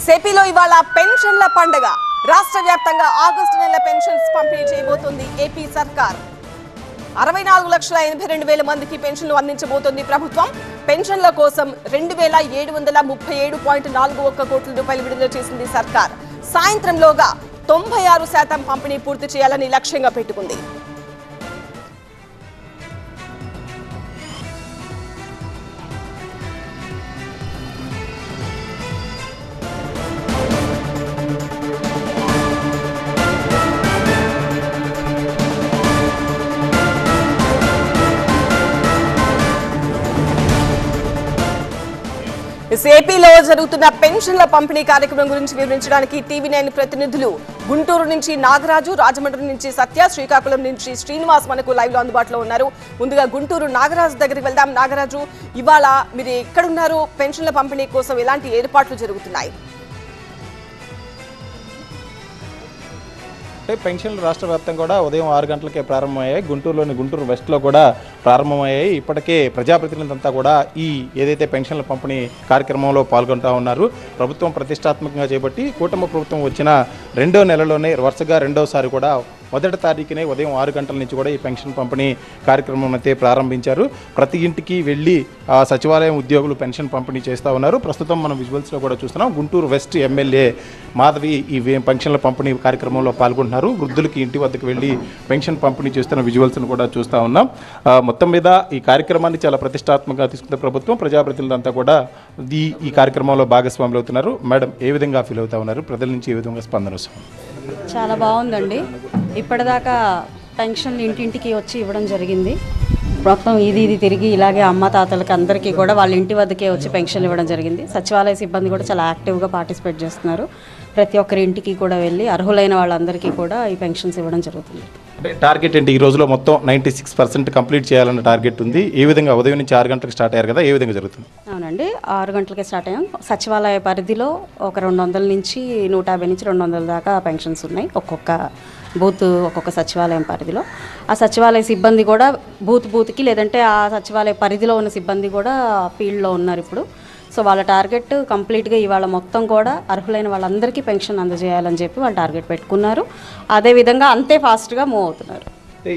ఏపీలో ఇవాళ పెన్షన్ల పండుగ. రాష్ట్ర వ్యాప్తంగా ఆగస్టు నెల పెన్షన్స్ పంపిణీ చేయబోతోంది ఏపీ సర్కార్. అరవై నాలుగు లక్షల ఎనభై రెండు వేల మందికి పెన్షన్లు అందించబోతోంది ప్రభుత్వం. పెన్షన్ల కోసం రెండు వేల ఏడు వందల ముప్పై ఏడు పాయింట్ నాలుగు ఒక్క కోట్ల రూపాయలు విడుదల చేసింది సర్కార్. సాయంత్రంలోగా తొంభై ఆరు శాతం పంపిణీ పూర్తి చేయాలని లక్ష్యంగా పెట్టుకుంది. ఏపీలో జరుగుతున్న పెన్షన్ల పంపిణీ కార్యక్రమం గురించి వివరించడానికి టీవీ నైన్ ప్రతినిధులు గుంటూరు నుంచి నాగరాజు రాజమండ్రి నుంచి సత్య శ్రీకాకుళం నుంచి శ్రీనివాస్ మనకు లైవ్లో అందుబాటులో ఉన్నారు. ముందుగా గుంటూరు నాగరాజు దగ్గరికి వెళ్దాం. నాగరాజు ఇవాళ మీరు ఎక్కడున్నారు? పెన్షన్ల పంపిణీ కోసం ఎలాంటి ఏర్పాట్లు జరుగుతున్నాయి? అంటే పెన్షన్లు రాష్ట్ర వ్యాప్తంగా కూడా ఉదయం ఆరు గంటలకే ప్రారంభమయ్యాయి. గుంటూరులోని గుంటూరు వెస్ట్లో కూడా ప్రారంభమయ్యాయి. ఇప్పటికే ప్రజాప్రతినిధులంతా కూడా ఈ ఏదైతే పెన్షన్ల పంపిణీ కార్యక్రమంలో పాల్గొంటూ ఉన్నారు ప్రభుత్వం ప్రతిష్టాత్మకంగా చేపట్టి కూటమి ప్రభుత్వం వచ్చిన రెండో నెలలోనే వరుసగా రెండోసారి కూడా మొదటి తారీఖునే ఉదయం ఆరు గంటల నుంచి కూడా ఈ పెన్షన్ పంపిణీ కార్యక్రమం అయితే ప్రారంభించారు. ప్రతి ఇంటికి వెళ్ళి సచివాలయం ఉద్యోగులు పెన్షన్ పంపిణీ చేస్తూ ఉన్నారు. ప్రస్తుతం మనం విజువల్స్లో కూడా చూస్తున్నాం. గుంటూరు వెస్ట్ ఎమ్మెల్యే మాధవి ఈ వే- పెన్షన్ల పంపిణీ కార్యక్రమంలో పాల్గొంటున్నారు. వృద్ధులకి ఇంటి వద్దకు వెళ్ళి పెన్షన్ పంపిణీ చేస్తున్న విజువల్స్ను కూడా చూస్తూ ఉన్నాం. మొత్తం మీద ఈ కార్యక్రమాన్ని చాలా ప్రతిష్టాత్మకంగా తీసుకున్న ప్రభుత్వం. ప్రజాప్రతినిధులంతా కూడా ఈ ఈ కార్యక్రమంలో భాగస్వాములు అవుతున్నారు. మేడం ఏ విధంగా ఫీల్ అవుతా ఉన్నారు? ప్రజల నుంచి ఏ విధంగా స్పందన వస్తుంది? చాలా బాగుందండి. ఇప్పటిదాకా పెన్షన్లు ఇంటింటికి వచ్చి ఇవ్వడం జరిగింది. మొత్తం ఇది ఇది తిరిగి ఇలాగే అమ్మ తాతలకి అందరికీ కూడా వాళ్ళ ఇంటి వద్దకే వచ్చి పెన్షన్లు ఇవ్వడం జరిగింది. సచివాలయ సిబ్బంది కూడా చాలా యాక్టివ్గా పార్టిసిపేట్ చేస్తున్నారు. ప్రతి ఒక్కరి ఇంటికి కూడా వెళ్ళి అర్హులైన వాళ్ళందరికీ కూడా ఈ పెన్షన్స్ ఇవ్వడం జరుగుతుంది. అంటే టార్గెట్ ఏంటి? ఈ రోజులో మొత్తం నైంటీ సిక్స్ పర్సెంట్ కంప్లీట్ చేయాలన్న టార్గెట్ ఉంది. ఏ విధంగా ఉదయం నుంచి ఆరు గంటలకు స్టార్ట్ అయ్యారు కదా ఏ విధంగా జరుగుతుంది? అవునండి. ఆరు గంటలకే స్టార్ట్ అయ్యాం. సచివాలయ పరిధిలో ఒక రెండు వందల నుంచి నూట యాభై నుంచి రెండు వందల దాకా పెన్షన్స్ ఉన్నాయి. ఒక్కొక్క బూత్ ఒక్కొక్క సచివాలయం పరిధిలో. ఆ సచివాలయ సిబ్బంది కూడా బూత్ బూత్కి లేదంటే ఆ సచివాలయ పరిధిలో ఉన్న సిబ్బంది కూడా ఫీల్డ్లో ఉన్నారు ఇప్పుడు. సో వాళ్ళ టార్గెట్ కంప్లీట్గా ఇవాళ మొత్తం కూడా అర్హులైన వాళ్ళందరికీ పెన్షన్ అందజేయాలని చెప్పి వాళ్ళు టార్గెట్ పెట్టుకున్నారు. అదేవిధంగా అంతే ఫాస్ట్గా మూవ్ అవుతున్నారు.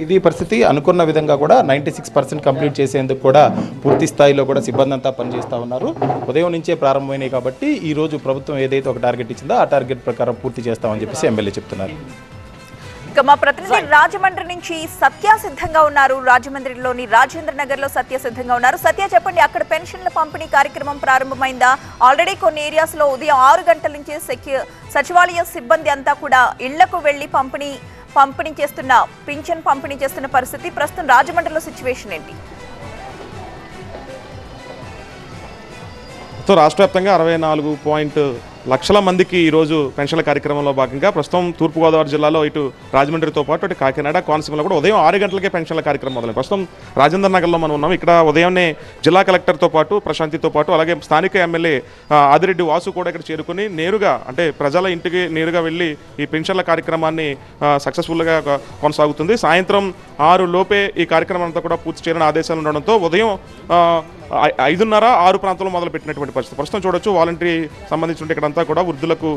ఇది పరిస్థితి అనుకున్న విధంగా కూడా నైంటీ సిక్స్ పర్సెంట్ కంప్లీట్ చేసేందుకు కూడా పూర్తి స్థాయిలో కూడా సిబ్బంది అంతా పనిచేస్తూ ఉన్నారు. ఉదయం నుంచే ప్రారంభమైనాయి కాబట్టి ఈ రోజు ప్రభుత్వం ఏదైతే ఒక టార్గెట్ ఇచ్చిందో ఆ టార్గెట్ ప్రకారం పూర్తి చేస్తామని చెప్పేసి ఎమ్మెల్యే చెప్తున్నారు. ఇక మా ప్రతినిధి రాజమండ్రి నుంచి సత్య సిద్ధంగా ఉన్నారు. రాజమండ్రిలోని రాజేంద్ర నగర్లో సత్య సిద్ధంగా ఉన్నారు. సత్య చెప్పండి అక్కడ పెన్షన్ల పంపిణీ కార్యక్రమం ప్రారంభమైందా? ఆల్రెడీ కొన్ని ఏరియాస్లో ఉదయం ఆరు గంటల నుంచి సచివాలయ సిబ్బంది అంతా కూడా ఇళ్ళకు వెళ్ళి పంపిణీ పంపిణీ చేస్తున్న పింఛన్ పంపిణీ చేస్తున్న పరిస్థితి. ప్రస్తుతం రాజమండ్రిలో సిచ్యువేషన్ ఏంటి? మొత్తం రాష్ట్ర వ్యాప్తంగా అరవై నాలుగు పాయింట్ లక్షల మందికి ఈరోజు పెన్షన్ల కార్యక్రమంలో భాగంగా ప్రస్తుతం తూర్పుగోదావరి జిల్లాలో ఇటు రాజమండ్రితో పాటు అటు కాకినాడ కోనసీమలో కూడా ఉదయం ఆరు గంటలకే పెన్షన్ల కార్యక్రమం మొదలైంది. ప్రస్తుతం రాజేంద్ర నగర్లో మనం ఉన్నాం. ఇక్కడ ఉదయాన్నే జిల్లా కలెక్టర్తో పాటు ప్రశాంతితో పాటు అలాగే స్థానిక ఎమ్మెల్యే ఆదిరెడ్డి వాసు కూడా ఇక్కడ చేరుకుని నేరుగా అంటే ప్రజల ఇంటికి నేరుగా వెళ్ళి ఈ పెన్షన్ల కార్యక్రమాన్ని సక్సెస్ఫుల్గా కొనసాగుతుంది. సాయంత్రం ఆరు లోపే ఈ కార్యక్రమం అంతా కూడా పూర్తి చేయాలని ఆదేశాలు ఉండడంతో ఉదయం ఐదున్నర ఆరు ప్రాంతంలో మొదలు పెట్టినటువంటి పరిస్థితి. ప్రస్తుతం చూడొచ్చు వాలంటరీ సంబంధించిన ఇక్కడంతా కూడా వృద్ధులకు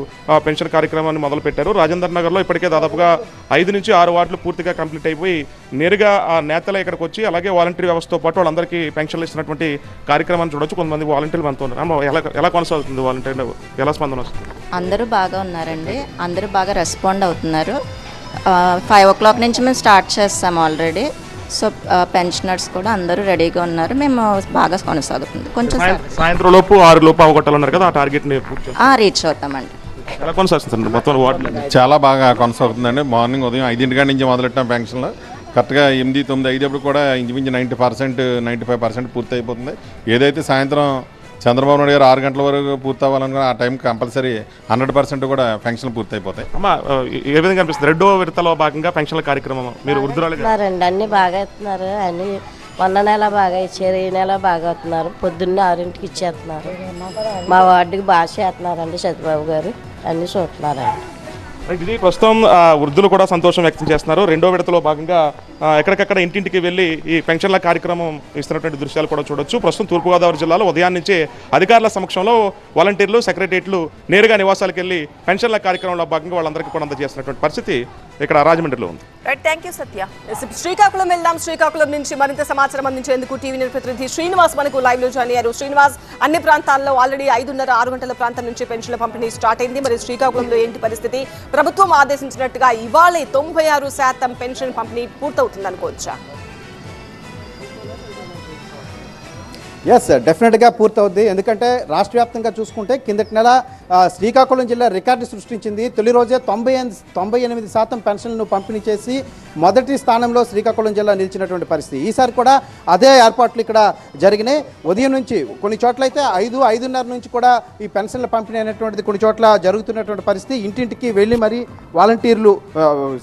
పెన్షన్ కార్యక్రమాన్ని మొదలు పెట్టారు నగర్లో ఇప్పటికే దాదాపుగా ఐదు నుంచి ఆరు వార్డులు పూర్తిగా కంప్లీట్ అయిపోయి నేరుగా ఆ నేతలే ఇక్కడికి వచ్చి అలాగే వాలంటరీ వ్యవస్థతో పాటు వాళ్ళందరికీ పెన్షన్లు ఇస్తున్నటువంటి కార్యక్రమాన్ని చూడొచ్చు. కొంతమంది వాలంటీర్లు మనతో ఉన్నారు. ఎలా ఎలా కొనసాగుతుంది వాలంటీర్లు? ఎలా స్పందన వస్తుంది? అందరూ బాగా ఉన్నారండి. అందరూ బాగా రెస్పాండ్ అవుతున్నారు. ఫైవ్ ఓ క్లాక్ నుంచి మేము స్టార్ట్ చేస్తాం ఆల్రెడీ. సో పెన్షనర్స్ కూడా అందరూ రెడీగా ఉన్నారు. మేము బాగా కొనసాగుతుంది. కొంచెం సాయం- సాయంత్రం లోపు ఆరు లోపు అవగొట్టాలన్నారు కదా ఆ చేస్తారు. రీచ్ అవుతామండి. ఎలా కొనసాగుతుంది మొత్తం చాలా బాగా కొనసాగుతుందండి. మార్నింగ్ ఉదయం ఐదింటి నుంచి మొదలెట్టాం పెన్షన్లు. కరెక్ట్గా ఎనిమిది తొమ్మిది ఐదప్పుడు కూడా ఇంచుమించు ninety percent ninety five percent పూర్తి అయిపోతుంది ఏదైతే సాయంత్రం చంద్రబాబు నాయుడు గారు ఆరు గంటల వరకు పూర్తి అవ్వాలనుకున్న ఆ టైం కంపల్సరీ హండ్రెడ్ పర్సెంట్ కూడా పెన్షన్లు పూర్తి అయిపోతాయి అమ్మ ఏ విధంగా అనిపిస్తుంది? రెండో విడతలో భాగంగా పెన్షన్ల కార్యక్రమం మీరు వృద్ధురాలు ఇస్తున్నారండి అన్ని బాగా ఇస్తున్నారు. అన్ని మొన్న నెల బాగా ఇచ్చారు ఈ నెల బాగా ఇస్తున్నారు పొద్దున్నే ఆరింటికి ఇచ్చేస్తున్నారు. మా వార్డుకి బాగా చేస్తున్నారండి సత్యబాబు గారు. అన్ని చూస్తున్నారండి. ఇది ప్రస్తుతం వృద్ధులు కూడా సంతోషం వ్యక్తం చేస్తున్నారు. రెండో విడతలో భాగంగా ఎక్కడికక్కడ ఇంటింటికి వెళ్ళి ఈ పెన్షన్ల కార్యక్రమం ఇస్తున్నటువంటి దృశ్యాలు కూడా చూడొచ్చు. ప్రస్తుతం తూర్పుగోదావరి జిల్లాలో ఉదయం నుంచి అధికారుల సమక్షంలో వాలంటీర్లు సెక్రటరియట్లు నేరుగా నివాసాలకు వెళ్ళి పెన్షన్ల కార్యక్రమంలో భాగంగా వాళ్ళందరికీ కూడా అందజేస్తున్నటువంటి పరిస్థితి. ఇక్కడ రాజమండ్రిలో ఉంది. Right thank you Satya Srikakulam వెళ్దాం. శ్రీకాకుళం నుంచి మరింత సమాచారం అందించేందుకు టీవీ ప్రతినిధి శ్రీనివాస్ మనకు లైవ్లో జాయిన్ అయ్యారు. శ్రీనివాస్ అన్ని ప్రాంతాల్లో ఆల్రెడీ ఐదున్నర ఆరు గంటల ప్రాంతం నుంచి పెన్షన్ల పంపిణీ స్టార్ట్ అయింది. మరి శ్రీకాకుళంలో ఏంటి పరిస్థితి? ప్రభుత్వం ఆదేశించినట్టుగా ఇవాళ తొంభై ఆరు శాతం పెన్షన్ పంపిణీ పూర్తవుతుంది అనుకోవచ్చా ఎస్ డెఫినెట్గా పూర్తవుద్ది. ఎందుకంటే రాష్ట్ర వ్యాప్తంగా చూసుకుంటే కిందటి నెల శ్రీకాకుళం జిల్లా రికార్డు సృష్టించింది. తొలి రోజే తొంభై తొంభై ఎనిమిది శాతం పెన్షన్లను పంపిణీ చేసి మొదటి స్థానంలో శ్రీకాకుళం జిల్లా నిలిచినటువంటి పరిస్థితి. ఈసారి కూడా అదే ఏర్పాట్లు ఇక్కడ జరిగినాయి. ఉదయం నుంచి కొన్ని చోట్ల అయితే ఐదు ఐదున్నర నుంచి కూడా ఈ పెన్షన్ల పంపిణీ అనేటువంటిది కొన్ని చోట్ల జరుగుతున్నటువంటి పరిస్థితి. ఇంటింటికి వెళ్ళి మరి వాలంటీర్లు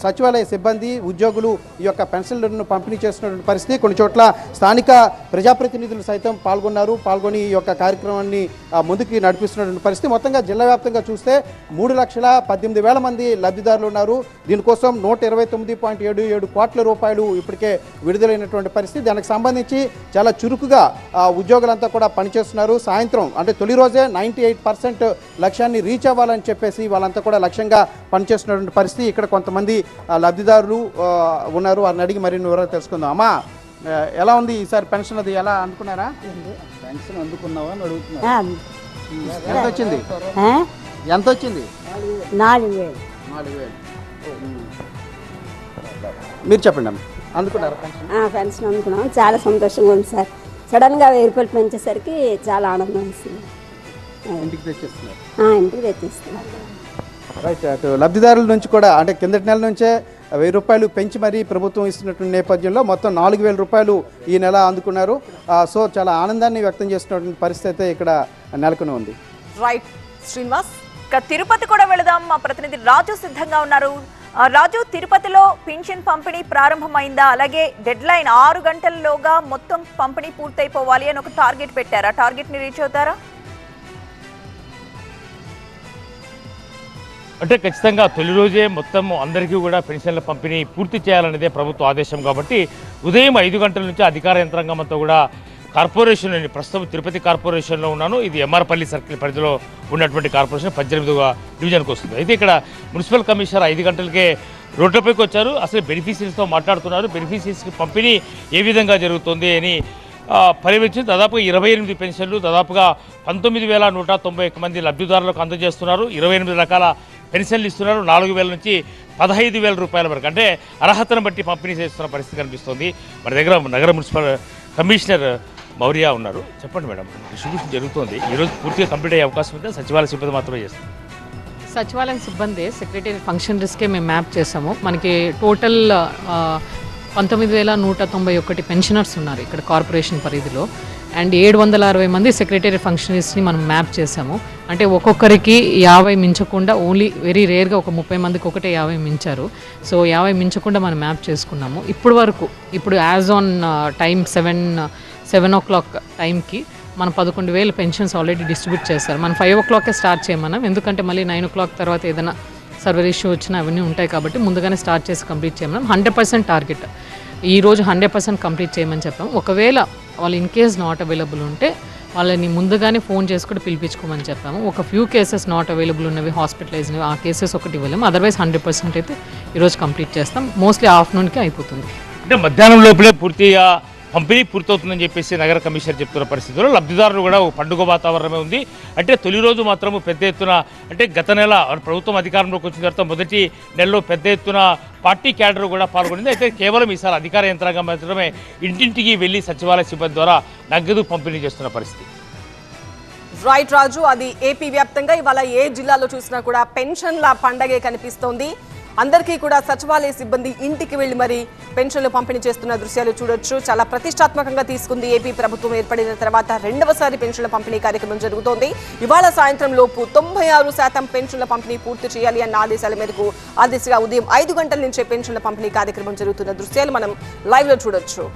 సచివాలయ సిబ్బంది ఉద్యోగులు ఈ యొక్క పెన్షన్లను పంపిణీ చేస్తున్నటువంటి పరిస్థితి. కొన్ని చోట్ల స్థానిక ప్రజాప్రతినిధులు సైతం పాల్గొన్నారు. పాల్గొని ఈ యొక్క కార్యక్రమాన్ని ముందుకు నడిపిస్తున్నటువంటి పరిస్థితి. మొత్తంగా జిల్లా వ్యాప్తంగా చూస్తే మూడు లక్షల పద్దెనిమిది వేల మంది లబ్ధిదారులు ఉన్నారు. దీనికోసం నూట ఇరవై తొమ్మిది పాయింట్ ఏడు ఏడు కోట్ల రూపాయలు ఇప్పటికే విడుదలైనటువంటి పరిస్థితి. దానికి సంబంధించి చాలా చురుకుగా ఉద్యోగులంతా కూడా పనిచేస్తున్నారు. సాయంత్రం అంటే తొలి రోజే నైంటీ ఎయిట్ పర్సెంట్ లక్ష్యాన్ని రీచ్ అవ్వాలని చెప్పేసి వాళ్ళంతా కూడా లక్ష్యంగా పనిచేస్తున్నటువంటి పరిస్థితి. ఇక్కడ కొంతమంది లబ్ధిదారులు ఉన్నారు. వారిని అడిగి మరిన్ని వివరాలు తెలుసుకుందాం. అమ్మా ఎలా ఉంది ఈసారి పెన్షన్ అది? ఎలా అనుకున్నారా పెన్షన్ అందుకున్నావా అని అడుగుతున్నా ఎంత వచ్చింది ఎంత వచ్చింది నాలుగు వేలు. నాలుగు వేలు. మీరు చెప్పండి అమ్మ. అందుకున్నారా పెన్షన్? అనుకున్నాం చాలా సంతోషంగా ఉంది సార్. సడన్గా వెయ్యి రూపాయలు పెంచేసరికి చాలా ఆనందం వేసింది ఇంటికి తెచ్చేస్తున్నారు. ఇంటికి తెచ్చిస్తున్నారు. రైట్ అటు లబ్ధిదారుల నుంచి కూడా అంటే కిందటి నెల నుంచే వెయ్యి రూపాయలు పెంచి మరీ ప్రభుత్వం ఇస్తున్నటువంటి నేపథ్యంలో మొత్తం నాలుగు వేల రూపాయలు ఈ నెల అందుకున్నారు. సో చాలా ఆనందాన్ని వ్యక్తం చేస్తున్నటువంటి పరిస్థితి అయితే ఇక్కడ నెలకొని ఉంది. రైట్ శ్రీనివాస్ ఇక తిరుపతి కూడా వెళదాం. మా ప్రతినిధి రాజు సిద్ధంగా ఉన్నారు. ఆ, రాజు తిరుపతిలో పింఛన్ పంపిణీ ప్రారంభమైందా? అలాగే డెడ్ లైన్ ఆరు గంటల్లోగా మొత్తం పంపిణీ పూర్తయిపోవాలి అని ఒక టార్గెట్ పెట్టారా? టార్గెట్ని రీచ్ అవుతారా? అంటే ఖచ్చితంగా తొలి రోజే మొత్తం అందరికీ కూడా పెన్షన్ల పంపిణీ పూర్తి చేయాలనేదే ప్రభుత్వ ఆదేశం కాబట్టి ఉదయం ఐదు గంటల నుంచి అధికార యంత్రాంగం అంతా కూడా కార్పొరేషన్ నేను ప్రస్తుతం తిరుపతి కార్పొరేషన్లో ఉన్నాను. ఇది ఎంఆర్పల్లి సర్కిల్ పరిధిలో ఉన్నటువంటి కార్పొరేషన్. పద్దెనిమిదిగా డివిజన్కి వస్తుంది. అయితే ఇక్కడ మున్సిపల్ కమిషనర్ ఐదు గంటలకే రోడ్లపైకి వచ్చారు. అసలు బెనిఫిషరీస్తో మాట్లాడుతున్నారు. బెనిఫిషరీస్కి పంపిణీ ఏ విధంగా జరుగుతుంది అని పర్యవేక్షించి దాదాపుగా ఇరవై ఎనిమిది పెన్షన్లు దాదాపుగా పంతొమ్మిది వేల నూట తొంభై ఒక మంది లబ్ధిదారులకు అందజేస్తున్నారు. ఇరవై ఎనిమిది రకాల పెన్షన్లు ఇస్తున్నారు. నాలుగు వేల నుంచి పదహైదు వేల రూపాయల వరకు. అంటే అర్హతను బట్టి పంపిణీ చేస్తున్న పరిస్థితి కనిపిస్తుంది. మన దగ్గర నగర మున్సిపల్ కమిషనర్ మౌర్య ఉన్నారు. చెప్పండి మేడం. డిస్ట్రిబ్యూషన్ జరుగుతుంది. ఈరోజు పూర్తిగా కంప్లీట్ అయ్యే అవకాశం ఉంటే సచివాలయ సిబ్బంది మాత్రమే చేస్తుంది. సచివాలయం సిబ్బంది. సెక్రటరీ ఫంక్షన్ రిస్కే మేము మ్యాప్ చేసాము మనకి టోటల్ పంతొమ్మిది వేల నూట తొంభై ఒకటి పెన్షనర్స్ ఉన్నారు ఇక్కడ కార్పొరేషన్ పరిధిలో. అండ్ ఏడు వందల అరవై మంది సెక్రటరీ ఫంక్షనరీస్ని మనం మ్యాప్ చేసాము అంటే ఒక్కొక్కరికి యాభై మించకుండా ఓన్లీ వెరీ రేర్గా ఒక ముప్పై మందికి ఒకటే యాభై మించారు. సో యాభై మించకుండా మనం మ్యాప్ చేసుకున్నాము. ఇప్పుడు వరకు ఇప్పుడు as on time seven seven o'clock టైంకి మనం పదకొండు వేల పెన్షన్స్ ఆల్రెడీ డిస్ట్రిబ్యూట్ చేస్తారు మనం ఫైవ్ ఓ క్లాకే స్టార్ట్ చేయమన్నాం. ఎందుకంటే మళ్ళీ నైన్ ఓ క్లాక్ తర్వాత ఏదైనా సర్వర్ ఇష్యూ వచ్చినా అవన్నీ ఉంటాయి కాబట్టి ముందుగానే స్టార్ట్ చేసి కంప్లీట్ చేయమన్నాం. Hundred percent target. ఈ రోజు హండ్రెడ్ పర్సెంట్ కంప్లీట్ చేయమని చెప్పాం. ఒకవేళ వాళ్ళు ఇన్ కేస్ నాట్ అవైలబుల్ ఉంటే వాళ్ళని ముందుగానే ఫోన్ చేసి కూడా పిలిపించుకోమని చెప్పాము. ఒక ఫ్యూ కేసెస్ నాట్ అవైలబుల్ ఉన్నవి హాస్పిటలైజ్ ఆ కేసెస్ ఒకటి ఇవ్వలేము. అదర్వైజ్ హండ్రెడ్ పర్సెంట్ అయితే ఈరోజు కంప్లీట్ చేస్తాం. మోస్ట్లీ ఆఫ్టర్నూన్కి అయిపోతుంది. అంటే మధ్యాహ్నం లోపలే పూర్తిగా పంపిణీ పూర్తవుతుందని చెప్పేసి నగర కమిషనర్ చెప్తున్న పరిస్థితుల్లో లబ్ధిదారులు కూడా ఒక పండుగ వాతావరణమే ఉంది. అంటే తొలి రోజు మాత్రము పెద్ద ఎత్తున అంటే గత నెల ప్రభుత్వం అధికారంలోకి వచ్చిన తర్వాత మొదటి నెలలో పెద్ద ఎత్తున పార్టీ క్యాడర్ కూడా పాల్గొనింది. అయితే కేవలం ఈసారి అధికార యంత్రాంగం మాత్రమే ఇంటింటికి వెళ్ళి సచివాలయ సిబ్బంది ద్వారా నగదు పంపిణీ చేస్తున్న పరిస్థితి. రైట్ రాజు అది ఏపీ వ్యాప్తంగా ఇవాళ ఏ జిల్లాలో చూసినా కూడా పెన్షన్ల పండగే కనిపిస్తోంది. అందరికీ కూడా సచివాలయ సిబ్బంది ఇంటికి వెళ్ళి మరి పెన్షన్లు పంపిణీ చేస్తున్న దృశ్యాలు చూడొచ్చు. చాలా ప్రతిష్టాత్మకంగా తీసుకుంది ఏపీ ప్రభుత్వం. ఏర్పడిన తర్వాత రెండవసారి పెన్షన్ల పంపిణీ కార్యక్రమం జరుగుతోంది. ఇవాళ సాయంత్రం లోపు తొంభై ఆరు శాతం పెన్షన్ల పంపిణీ పూర్తి చేయాలి అన్న ఆదేశాల మేరకు ఆ దిశగా ఉదయం ఐదు గంటల నుంచే పెన్షన్ల పంపిణీ కార్యక్రమం జరుగుతున్న దృశ్యాలు మనం లైవ్లో చూడొచ్చు.